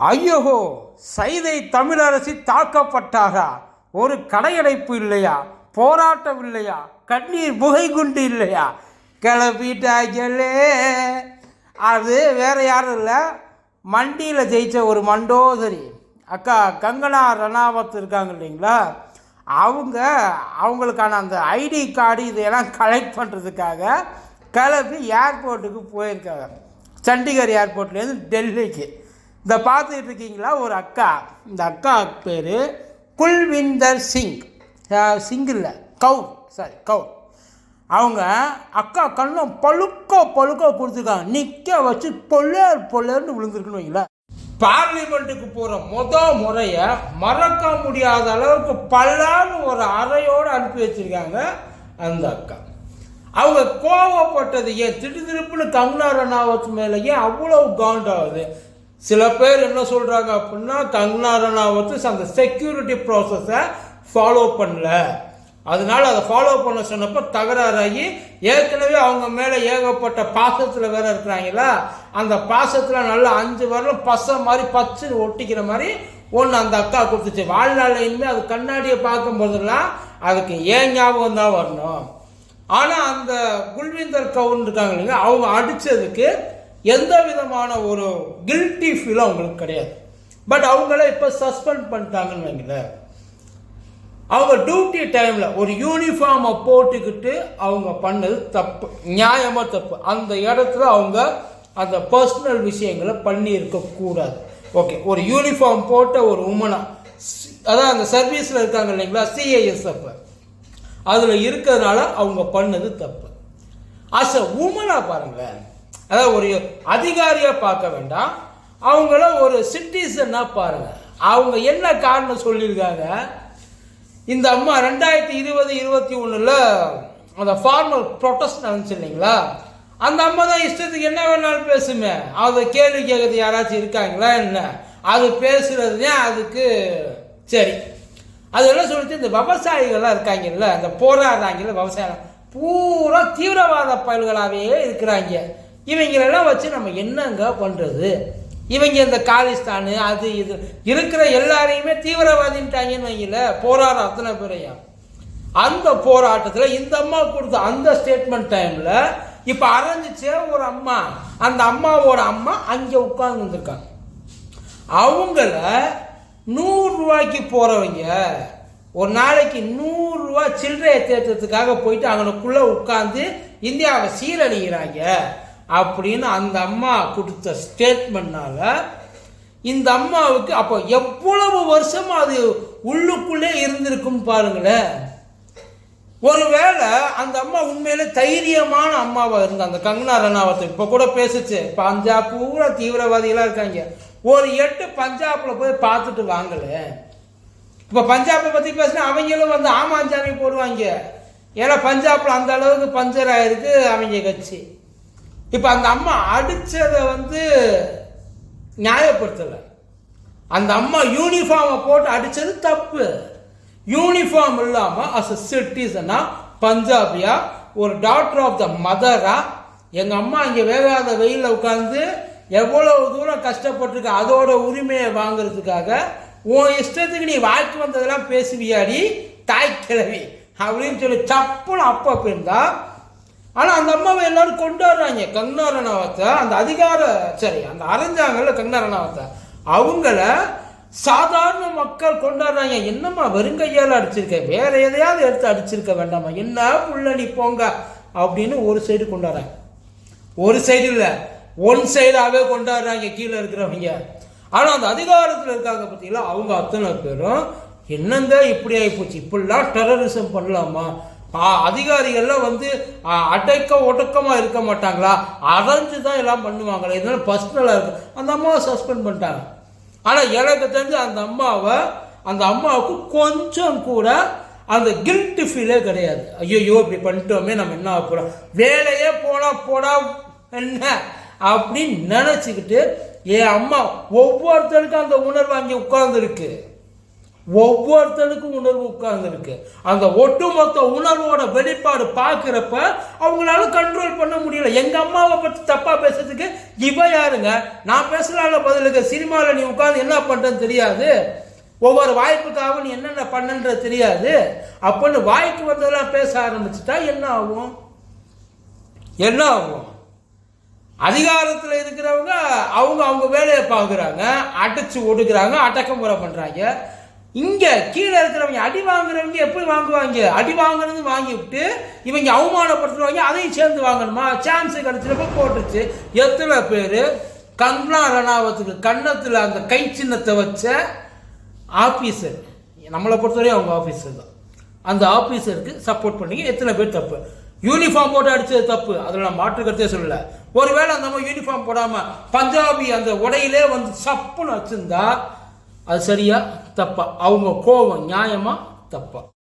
ஐயோஹோ சைதை தமிழரசி தாக்கப்பட்டாரா ஒரு கடையடைப்பு இல்லையா? போராட்டம் இல்லையா? கண்ணீர் புகை குண்டு இல்லையா? கிளப்பிட்டாங்களே அது வேறு யாரும் இல்லை. மண்டியில் ஜெயிச்ச ஒரு மண்டோதரி. அக்கா கங்கனா ரணாவத் இருக்காங்க இல்லைங்களா? அவங்க அவங்களுக்கான அந்த ஐடி கார்டு இதையெல்லாம் கலெக்ட் பண்ணுறதுக்காக கிளப்பி ஏர்போர்ட்டுக்கு போயிருக்காங்க. சண்டிகர் ஏர்போர்ட்லேருந்து டெல்லிக்கு. இந்த பார்த்துட்டு இருக்கீங்களா ஒரு அக்கா. இந்த அக்கா பேர் குல்விந்தர் சிங். சிங் இல்லை கவுர் சாரி கவுர் அவங்க அக்கா கண்ணும் பழுக்க பழுக்க கொடுத்துருக்காங்க. நிற்க வச்சு பொல்லேர் பொல்லேர்னு விழுந்துருக்குன்னு வைங்களேன். பார்லிமெண்ட்டுக்கு போகிற முத முறையை மறக்க முடியாத அளவுக்கு பல்லான்னு ஒரு அறையோடு அனுப்பி வச்சிருக்காங்க அந்த அக்கா. அவங்க கோவப்பட்டது ஏன்? திடு திருப்புன்னு கங்கனா ரணாவத் மேலேயே அவ்வளோ காண்டாகுது. சில பேர் என்ன சொல்கிறாங்க அப்படின்னா கங்கனா ரனாவத்து அந்த செக்யூரிட்டி ப்ராசஸை ஃபாலோ பண்ணல. அதனால் அதை ஃபாலோ பண்ண சொன்னப்போ தகராறாகி ஏற்கனவே அவங்க மேலே ஏகப்பட்ட பாசத்தில் வேற இருக்கிறாங்களா? அந்த பாசத்தில் நல்லா அஞ்சு வரலும் பசை மாதிரி பச்சு ஒட்டிக்கிற மாதிரி ஒன்று அந்த அக்கா கொடுத்துச்சு. வாழ்நாளில் இனிமேல் அது கண்ணாடியை பார்க்கும்போதெல்லாம் அதுக்கு ஏன் ஞாபகம் தான் வரணும்? ஆனால் அந்த குல்விந்தர் கவுன் இருக்காங்க இல்லைங்க அவங்க அடித்ததுக்கு எந்த விதமான ஒரு கில்ட்டி ஃபீலும் அவங்களுக்கு கிடையாது. பட் அவங்கள இப்போ சஸ்பெண்ட் பண்ணிட்டாங்கன்னு வைங்களேன். அவங்க டியூட்டி டைமில் ஒரு யூனிஃபார்மை போட்டுக்கிட்டு அவங்க பண்ணது தப்பு நியாயமாக தப்பு. அந்த இடத்துல அவங்க அந்த பர்சனல் விஷயங்களை பண்ணி இருக்கக்கூடாது ஓகே ஒரு யூனிஃபார்ம் போட்ட ஒரு உமனாக அதான் அந்த சர்வீஸில் இருக்காங்க இல்லைங்களா சிஐஎஸ்எஃப் அதில் இருக்கிறதுனால அவங்க பண்ணது தப்பு. அஸ் அ உமனாக பாருங்களேன் அதாவது ஒரு அதிகாரியாக பார்க்க வேண்டாம். அவங்கள ஒரு சிட்டிசனாக பாருங்கள் அவங்க என்ன காரணம் சொல்லியிருக்காங்க? இந்த அம்மா ரெண்டாயிரத்தி இருபது இருபத்தி ஒன்றில் அந்த ஃபார்மல் ப்ரொட்டஸ்ட் நடந்துச்சு இல்லைங்களா? அந்த அம்மா தான் இஷ்டத்துக்கு என்ன வேணாலும் பேசுமே. அதை கேள்வி கேட்கறது யாராச்சும் இருக்காங்களா என்ன? அது பேசுகிறதுனே அதுக்கு சரி. அதெல்லாம் சொல்லிட்டு இந்த விவசாயிகள்லாம் இருக்காங்கல்ல அந்த போராடுறாங்கல்ல விவசாயம் பூரா தீவிரவாத பயல்களாகவே இருக்கிறாங்க. இவங்களெல்லாம் வச்சு நம்ம என்னங்க பண்ணுறது இவங்க இந்த காலிஸ்தானு அது இது இருக்கிற எல்லாரையுமே தீவிரவாதின்ட்டாங்கன்னு வைங்கள போராடுற அத்தனை பேரையா? அந்த போராட்டத்தில் இந்த அம்மா கொடுத்த அந்த ஸ்டேட்மெண்ட் டைமில் இப்போ அரைஞ்சிச்சே ஒரு அம்மா அந்த அம்மாவோட அம்மா அங்கே உட்கார்ந்து வந்திருக்காங்க அவங்கள நூறுரூவாய்க்கு போகிறவங்க ஒரு நாளைக்கு நூறுரூவா சில்லறையை தேர்த்ததுக்காக போயிட்டு அவனுக்குள்ளே உட்காந்து இந்தியாவை சீரழிகிறாங்க அப்படின்னு அந்த அம்மா கொடுத்த ஸ்டேட்மெண்ட்னால இந்த அம்மாவுக்கு அப்போ எவ்வளவு வருஷம் அது உள்ளுக்குள்ளே இருந்திருக்கும் பாருங்களேன். ஒருவேளை அந்த அம்மா உண்மையிலே தைரியமான அம்மாவாக இருந்தா அந்த கங்கனா ரணாவத்தை இப்போ கூட பேசுச்சு. பஞ்சாப் பூரா தீவிரவாதிகளாக இருக்காங்க. ஒரு எட்டு பஞ்சாப்பில் போய் பார்த்துட்டு வாங்கலை இப்போ பஞ்சாப்பை பற்றி பேசினா அவங்களும் வந்து ஆமாஞ்சாமி போடுவாங்க. ஏன்னா பஞ்சாப்பில் அந்த அளவுக்கு பஞ்சர் ஆயிருக்கு அவங்க கட்சி. இப்போ அந்த அம்மா அடித்ததை வந்து நியாயப்படுத்தலை. அந்த அம்மா யூனிஃபார்மை போட்டு அடித்தது தப்பு. யூனிஃபார்ம் இல்லாமல் அஸ் அ சிட்டிசனாக பஞ்சாபியா ஒரு டாக்டர் ஆஃப் த மதராக எங்கள் அம்மா இங்கே வேகாத வெயிலில் உட்காந்து எவ்வளவு தூரம் கஷ்டப்பட்டிருக்க அதோட உரிமையை வாங்குறதுக்காக உன் இஷ்டத்துக்கு நீ வாய்க்கு வந்ததெல்லாம் பேசுவியாடி தாய் கிழவி அப்படின்னு சொல்லி சப்புன்னு அப்போ இருந்தா ஆனால் அந்த அம்மாவை எல்லாரும் கொண்டாடுறாங்க. வர்றாங்க கங்கனா ரணாவத்தை அந்த அதிகார சரி அந்த அரைஞ்சாங்கல்ல கங்கனா ரணாவத்தை அவங்கள சாதாரண மக்கள் கொண்டாடுறாங்க. என்னம்மா வெறுங்கையால் அடிச்சிருக்க? வேற எதையாவது எடுத்து அடிச்சிருக்க வேண்டாமா? என்ன புள்ள நீ போங்க அப்படின்னு ஒரு சைடு கொண்டாடுறாங்க. ஒரு சைடு இல்லை ஒன் சைடாகவே கொண்டாடுறாங்க கீழே இருக்கிறவங்க. ஆனால் அந்த அதிகாரத்தில் இருக்காங்க பார்த்தீங்களா அவங்க அத்தனை பேரும் என்னங்க இப்படி ஆகிப்போச்சு இப்படிலாம் டெரரிசம் பண்ணலாமா? அதிகாரிகள்லாம் வந்து ஆ, அடக்க ஒடுக்கமாக இருக்க மாட்டாங்களா? அரைஞ்சு தான் எல்லாம் பண்ணுவாங்களே இதனால பர்சனலாக இருக்கு. அந்த அம்மாவை சஸ்பெண்ட் பண்ணிட்டாங்க. ஆனால் எனக்கு தெரிஞ்சு அந்த அம்மாவை அந்த அம்மாவுக்கு கொஞ்சம் கூட அந்த கில்ட்டு ஃபீலே கிடையாது. ஐயோ இப்படி பண்ணிட்டோமே நம்ம என்ன ஆகப் வேலையே போனால் போடா என்ன? அப்படின்னு நினச்சிக்கிட்டு என் அம்மா ஒவ்வொருத்தருக்கும் அந்த உணர்வு அங்கே உட்கார்ந்துருக்கு. ஒவ்வொருத்தனுக்கும் உணர்வு உட்கார்ந்துருக்கு. அந்த ஒட்டுமொத்த உணர்வோட வெளிப்பாடு பார்க்குறப்ப அவங்களால கண்ட்ரோல் பண்ண முடியல. எங்கள் அம்மாவை பற்றி தப்பாக பேசுறதுக்கு இவ யாருங்க? நான் பேசுறால பதிலுக்கு சினிமாவில் நீ உட்காந்து என்ன பண்றேன்னு தெரியாது. ஒவ்வொரு வாய்ப்புக்காக நீ என்னென்ன பண்ணன்றது தெரியாது. அப்படின்னு வாய்க்கு வந்ததெல்லாம் பேச ஆரம்பிச்சுட்டா என்ன ஆகும்? என்ன ஆகும்? அதிகாரத்தில் இருக்கிறவங்க அவங்க அவங்க வேலையை பார்க்குறாங்க. அடைச்சி ஒடுக்குறாங்க. அடக்குமுறை பண்ணுறாங்க இங்கே கீழே இருக்கிறவங்க அடி வாங்குறவங்க எப்படி வாங்குவாங்க? அடி வாங்குறது வாங்கி விட்டு இவங்க அவமானப்படுத்துவாங்க அதையும் சேர்ந்து வாங்கணுமா? சான்ஸ் கிடச்சிருப்ப போட்டுச்சு எத்தனை பேர்? கங்கனா ரணாவத்துக்கு கன்னத்தில் அந்த கை சின்னத்தை வச்ச ஆஃபீஸர் நம்மளை பொறுத்தவரையும் அவங்க ஆஃபீஸர் தான். அந்த ஆஃபீஸருக்கு சப்போர்ட் பண்ணி எத்தனை பேர் தப்பு? யூனிஃபார்ம் போட்டு அடித்தது தப்பு. அதில் நான் மாற்று கருத்தே சொல்லல. ஒருவேளை அந்த மாதிரி யூனிஃபார்ம் போடாமல் பஞ்சாபி அந்த உடையிலே வந்து சப்புன்னு வச்சுருந்தா அது சரியா? தப்பா. அவங்க கோபம் நியாயமா? தப்பா.